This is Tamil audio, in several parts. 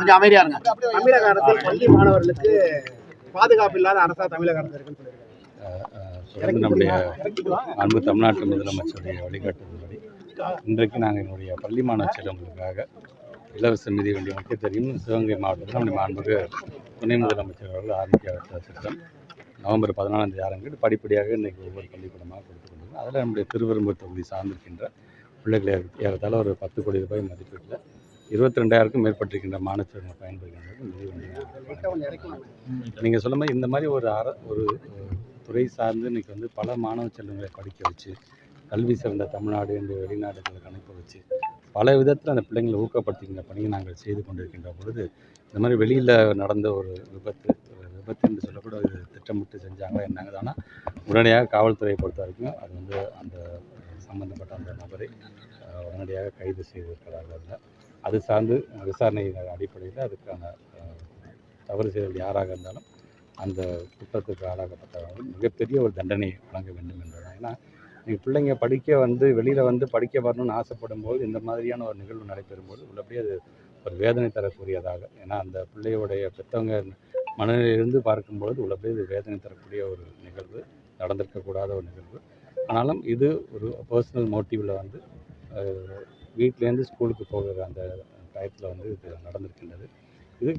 கொஞ்சம் அமைதியா இருங்க. தமிழக அரசில் பள்ளி மாணவர்களுக்கு பாதுகாப்பு இல்லாத அரசா தமிழக அரசு இருக்குன்னு சொல்லியிருக்காங்க. நம்முடைய அன்பு தமிழ்நாட்டு முதலமைச்சருடைய வழிகாட்டுதல்படி இன்றைக்கு நாங்கள் எங்களுடைய பள்ளி மாணவ செல்வங்களுக்காக இலவச மிதி வண்டி மக்கள் தெரியும். சிவகங்கை மாவட்டத்தில் நம்முடைய மாண்புக்கு துணை முதலமைச்சர் அவர்கள் ஆரம்பிக்க திட்டம் நவம்பர் பதினாலாம் தேதி ஆரம்பித்து படிப்படியாக இன்றைக்கி ஒவ்வொரு பள்ளிக்கூடமாக கொடுத்து கொண்டிருக்கோம் அதில் நம்முடைய திருவெரும்பூர் தொகுதி சார்ந்திருக்கின்ற பிள்ளைகளை ஏறத்தாழ ஒரு பத்து கோடி ரூபாய் மதிப்பீட்டில் இருபத்தி ரெண்டாயிரக்கும் மேற்பட்டிருக்கின்ற மாணவர்கள் பயன்படுகின்றது நீங்கள் சொல்ல மாதிரி இந்த மாதிரி ஒரு அற ஒரு துறை சார்ந்து இன்னைக்கு வந்து பல மாணவ செல்வங்களை படிக்க வச்சு கல்வி சிறந்த தமிழ்நாடு என்று வெளிநாடுகளுக்கு அனுப்ப வச்சு பல விதத்தில் அந்த பிள்ளைங்களை ஊக்கப்படுத்துகின்ற பணியை நாங்கள் செய்து கொண்டிருக்கின்ற பொழுது இந்த மாதிரி வெளியில் நடந்த ஒரு விபத்து விபத்து என்று சொல்லக்கூட திட்டமிட்டு செஞ்சாங்களா என்னங்க ஆனால் உடனடியாக காவல்துறையை பொறுத்த வரைக்கும் அது வந்து அந்த சம்பந்தப்பட்ட அந்த நபரை உடனடியாக கைது செய்திருக்கிறார்கள் அதில் அது சார்ந்து விசாரணை அடிப்படையில் அதுக்கான தவறு செய்தவர்கள் யாராக இருந்தாலும் அந்த குற்றத்துக்கு ஆளாக்கப்பட்டவர்கள் மிகப்பெரிய ஒரு தண்டனை வழங்க வேண்டும் என்றால் ஏன்னா நீங்கள் பிள்ளைங்க படிக்க வந்து வெளியில் வந்து படிக்க வரணும்னு ஆசைப்படும் போது இந்த மாதிரியான ஒரு நிகழ்வு நடைபெறும் போது உள்ளபடியே அது ஒரு வேதனை தரக்கூடியதாக. ஏன்னா அந்த பிள்ளையுடைய பெற்றவங்க மனநிலையிலிருந்து பார்க்கும்பொழுது உள்ளபடியே இது வேதனை தரக்கூடிய ஒரு நிகழ்வு நடந்திருக்கக்கூடாத ஒரு நிகழ்வு. ஆனாலும் இது ஒரு பர்சனல் மோட்டிவில் வந்து வீட்டிலேருந்து ஸ்கூலுக்கு போகிற அந்த டயத்தில் வந்து இது நடந்திருக்கின்றது. இது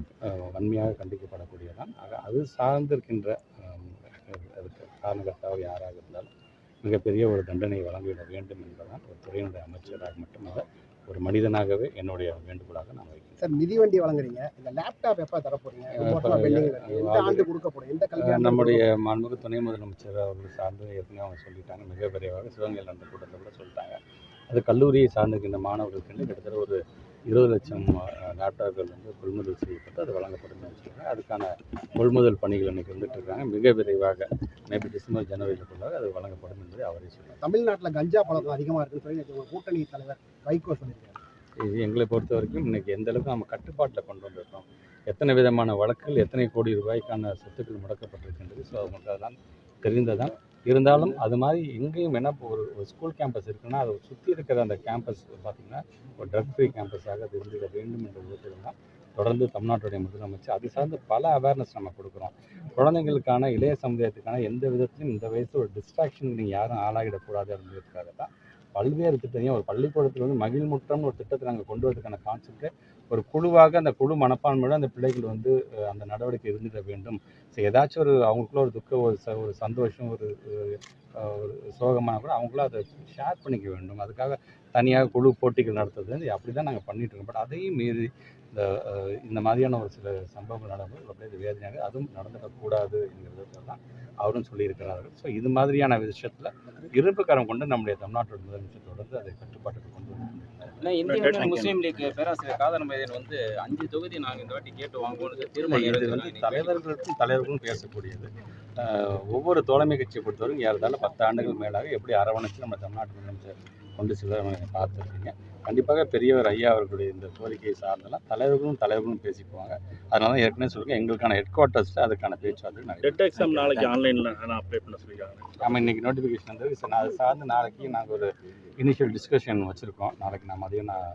வன்மையாக கண்டிக்கப்படக்கூடியதான் ஆக அது சார்ந்திருக்கின்ற அதுக்கு காரணகர்த்தாව யாராக இருந்தாலும் மிகப்பெரிய ஒரு தண்டனை வழங்கிட வேண்டும் என்பதுதான் ஒரு துறையினுடைய அமைச்சராக மட்டுமல்ல ஒரு மனிதனாகவே என்னுடைய வேண்டுகோளாக நான் வைக்கிறேன். சார் மிதிவண்டி வழங்குறீங்க. இந்த லேப்டாப் எப்போ தர போறீங்க ரொம்ப அஹ் வருஷமா இப்ப pending ல? இருக்கு. எந்த அது- ஆண்டு கொடுக்க போறீங்க? எந்த கல்வி அஹ் ஆண்டு நம்முடைய மாண்புமிகு துணை முதலமைச்சர் அவர்கள் சார்ந்து ஏற்கனவே அவங்க சொல்லிட்டாங்க. மிக விரைவாக சிவகங்கையில் நடந்த கூட்டத்தில் கூட சொல்லிட்டாங்க. அது கல்லூரியை சார்ந்திருக்கின்ற மாணவர்களுக்கு கிட்டத்தட்ட ஒரு இருபது லட்சம் லேப்டாப்கள் வந்து கொள்முதல் செய்யப்பட்டு அது வழங்கப்படும் அதுக்கான கொள்முதல் பணிகள் இன்னைக்கு வந்துட்டு இருக்காங்க. மிக விரைவாக மேபி டிசம்பர் ஜனவரிக்குள்ளாக அது வழங்கப்படும் என்பதை அவரே சொன்னார். தமிழ்நாட்டுல கஞ்சா பழக்கம் அதிகமா இருக்குன்னு சொல்லி கூட்டணி தலைவர் வைகோ சொல்லியிருக்காரு. இது எங்களை பொறுத்த வரைக்கும் இன்னைக்கு எந்த அளவுக்கு நம்ம கட்டுப்பாட்டில் கொண்டு வந்திருக்கோம் எத்தனை விதமான வழக்குகள் எத்தனை கோடி ரூபாய்க்கான சொத்துக்கள் முடக்கப்பட்டிருக்கின்றது ஸோ அவங்களுக்கு அதெல்லாம் தெரிந்ததான் இருந்தாலும் அது மாதிரி எங்கேயும் என்ன இப்போ ஒரு ஒரு ஸ்கூல் கேம்பஸ் இருக்குன்னா அதை சுற்றி இருக்கிற அந்த கேம்பஸ் பார்த்திங்கன்னா ஒரு ட்ரக் ஃப்ரீ கேம்பஸாக அது இருந்துட வேண்டும் என்ற விதத்தில் தான் தொடர்ந்து தமிழ்நாட்டுடைய முதலமைச்சர் அது சார்ந்து பல அவேர்னஸ் நம்ம கொடுக்குறோம். குழந்தைங்களுக்கான இளைய சமுதாயத்துக்கான எந்த விதத்திலும் இந்த வயசு ஒரு டிஸ்ட்ராக்ஷனுக்கு நீங்கள் யாரும் ஆளாகிடக்கூடாது அப்படிங்கிறதுக்காக தான் பல்வேறு திட்டத்தையும் ஒரு பள்ளிக்கூடத்தில் வந்து மகிழ்முற்றம்னு ஒரு திட்டத்தை நாங்கள் கொண்டு வரதுக்கான கான்செப்டே ஒரு குழுவாக அந்த குழு மனப்பான்மையோட அந்த பிள்ளைகள் வந்து அந்த நடவடிக்கை இருந்துட வேண்டும். ஸோ ஏதாச்சும் ஒரு அவங்களுக்குள்ள ஒரு துக்கம் ஒரு ச ஒரு சந்தோஷம் ஒரு ஒரு சோகமான கூட அவங்களும் அதை ஷேர் பண்ணிக்க வேண்டும். அதுக்காக தனியாக குழு போட்டிகள் நடத்துறது. அப்படி தான் நாங்கள் பண்ணிட்டு இருக்கோம். பட் அதையும் மீறி இந்த இந்த மாதிரியான ஒரு சில சம்பவங்கள் நடந்தது அப்படியே இது வேதனையாக அதுவும் நடந்துடக்கூடாது என்கிறத தான் அவரும் சொல்லியிருக்கிறார்கள். ஸோ இது மாதிரியான விஷயத்தில் இருப்பு கரம் கொண்டு நம்முடைய தமிழ்நாட்டோட முதலமைச்சர் தொடர்ந்து அதை கட்டுப்பாட்டுக்கு கொண்டு வந்து ஆனா இந்திய முஸ்லீம் லீக் பேராசிரியர் காதர் மைதன் வந்து அஞ்சு தொகுதி நாங்க இந்த வாட்டி கேட்டு வாங்குவோம்னு தீர்மானம் வந்து. தலைவர்களுக்கும் தலைவர்களுக்கும் பேசக்கூடியது. ஒவ்வொரு தோழமை கட்சியை பொறுத்தவரைக்கும் ஏறதாலும் பத்து ஆண்டுகள் மேலாக எப்படி அரவணைச்சு நம்ம தமிழ்நாட்டு முதலமைச்சர் கொண்டு செல்ல பார்த்துருக்கீங்க. கண்டிப்பாக பெரியவர் ஐயா அவர்களுடைய இந்த கோரிக்கையை சார்ந்தெல்லாம் தலைவர்களும் தலைவர்களும் பேசிக்குவாங்க. அதனால தான் ஏற்கனவே சொல்லுங்க எங்களுக்கான ஹெட் குவார்ட்டர்ஸில் அதுக்கான பேச்சுவார்த்தை டெட் எக்ஸாம் நாளைக்கு ஆன்லைனில் நான் அப்ளை பண்ண சொல்லியிருக்காங்க. நம்ம இன்னைக்கு நோட்டிஃபிகேஷன் வந்து சார் அது சார்ந்து நாளைக்கு நாங்கள் ஒரு இனிஷியல் டிஸ்கஷன் வச்சுருக்கோம். நாளைக்கு நான் மதியம் நான்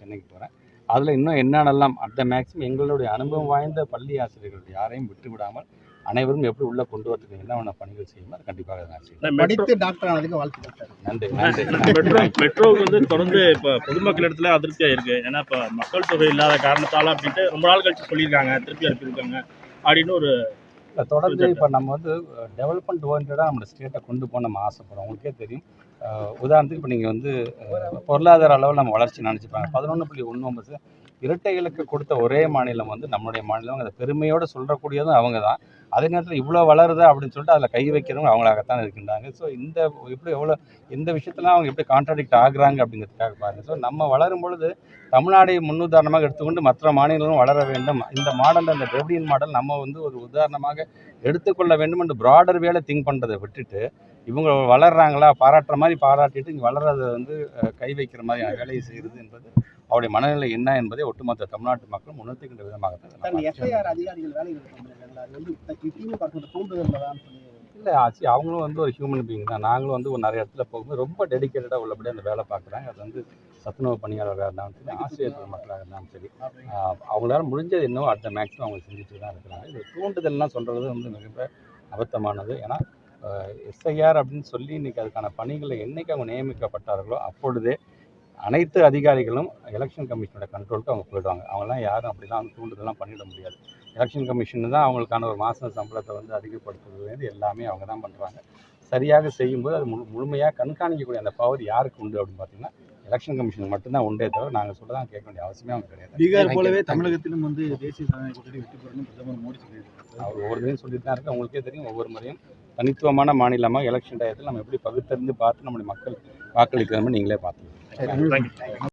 சென்னைக்கு போகிறேன் அதில் இன்னும் என்னென்னலாம் அட் த மேக்ஸிமம் எங்களுடைய அனுபவம் வாய்ந்த பள்ளி ஆசிரியர்கள் யாரையும் விட்டு விடாமல் அனைவரும் எப்படி உள்ளே கொண்டு வரதுக்கு என்னென்ன பணிகள் செய்யுமோ அது கண்டிப்பாக நான் மெட்ரோ படித்து டாக்டர் ஆனதுக்கு வாழ்த்துக்கள் சார் நன்றி நன்றி. மெட்ரோ மெட்ரோவுக்கு வந்து தொடர்ந்து இப்போ பொதுமக்கள் இடத்துல அதிருப்தியாக இருக்குது ஏன்னா இப்போ மக்கள் தொகை இல்லாத காரணத்தால் அப்படின்ட்டு ரொம்ப நாள் கழிச்சு சொல்லியிருக்காங்க திருப்பி அனுப்பியிருக்காங்க அப்படின்னு ஒரு இல்லை தொடர்ந்து இப்போ நம்ம வந்து டெவலப்மெண்ட் ஓரியன்டாக நம்ம ஸ்டேட்டை கொண்டு போக நம்ம ஆசைப்படுறோம். உங்களுக்கே தெரியும். உதாரணத்துக்கு இப்போ நீங்கள் வந்து பொருளாதார அளவில் நம்ம வளர்ச்சி நினச்சிப்பாங்க. பதினொன்று புள்ளி ஒன்று ஒன்பது இரட்டை இலக்கு கொடுத்த ஒரே மாநிலம் வந்து நம்மளுடைய மாநிலம். அதை பெருமையோடு சொல்கிறக்கூடியதும் அவங்க தான் அதே நேரத்தில் இவ்வளோ வளருதா அப்படின்னு சொல்லிட்டு அதில் கை வைக்கிறவங்க அவங்களாகத்தான் இருக்கின்றாங்க. ஸோ இந்த எப்படி எவ்வளோ இந்த விஷயத்தெல்லாம் அவங்க எப்படி கான்ட்ராடிக்ட் ஆகுறாங்க அப்படிங்கிறதுக்காக பாருங்கள் ஸோ நம்ம வளரும் பொழுது தமிழ்நாடை முன்னுதாரணமாக எடுத்துக்கொண்டு மற்ற மாநிலங்களும் வளர வேண்டும். இந்த மாடல் அந்த திராவிடியன் மாடல் நம்ம வந்து ஒரு உதாரணமாக எடுத்துக்கொள்ள வேண்டும் என்று ப்ராடர் வேலை திங்க் பண்ணுறதை விட்டுட்டு இவங்க வளர்றாங்களா பாராட்டுற மாதிரி பாராட்டிட்டு இங்கே வளர்றதை வந்து கை வைக்கிற மாதிரி வேலையை செய்கிறது என்பது அவருடைய மனநிலை என்ன என்பதை ஒட்டுமொத்த தமிழ்நாட்டு மக்களும் உணர்த்துகின்ற விதமாக இல்லை ஆச்சு அவங்களும் வந்து ஒரு ஹியூமன் பீயிங் தான். நாங்களும் வந்து ஒரு நிறைய இடத்துல போகும்போது ரொம்ப டெடிக்கேட்டடாக உள்ளபடி அந்த வேலை பார்க்குறாங்க. அது வந்து சத்துணவு பணியாளர்களாக இருந்தாலும் சரி ஆசிரியர் பெருமக்களாக இருந்தாலும் சரி அவங்களால முடிஞ்சது என்னவோ அடுத்த மேக்ஸிமம் அவங்க செஞ்சுட்டு தான் இருக்கிறாங்க. இது தூண்டுதல்லாம் சொல்கிறது வந்து மிக அபத்தமானது. ஏன்னா எஸ்ஐஆர் அப்படின்னு சொல்லி இன்னைக்கு அதுக்கான பணிகளை என்னைக்கு அவங்க நியமிக்கப்பட்டார்களோ அப்பொழுதே அனைத்து அதிகாரிகளும் எலெக்ஷன் கமிஷனோட கண்ட்ரோலுக்கு அவங்க போயிடுவாங்க. அவங்களாம் யாரும் அப்படிலாம் தூண்டுதல்லாம் பண்ணிட முடியாது. எலெக்ஷன் கமிஷன் தான் அவங்களுக்கான ஒரு மாத சம்பளத்தை வந்து அதிகப்படுத்துறதுலேருந்து எல்லாமே அவங்க தான் பண்ணுறாங்க சரியாக செய்யும்போது அது முழு முழுமையாக கண்காணிக்கக்கூடிய அந்த பவர் யாருக்கு உண்டு அப்படின்னு பார்த்தீங்கன்னா எலெக்ஷன் கமிஷன் மட்டும்தான் உண்டே தவிர நாங்கள் சொல்லதான் கேட்க வேண்டிய அவசியமே அவங்க கிடையாது. பீகார் போலவே தமிழகத்திலும் வந்து தேசிய ஜனநாயக கூட்டணி வெற்றி பெறணும் பிரதமர் மோடி சொல்லியிருக்காரு. அவர் ஒவ்வொரு முறையும் சொல்லிட்டு தான் இருக்கு உங்களுக்கே தெரியும் ஒவ்வொரு முறையும் தனித்துவமான மாநிலமாக எலெக்ஷன் டயத்தில் நம்ம எப்படி பகுத்தறிந்து பார்த்து நம்முடைய மக்கள் வாக்களிக்கிறோம்னு நீங்களே பார்த்துக்கலாம் Thank you.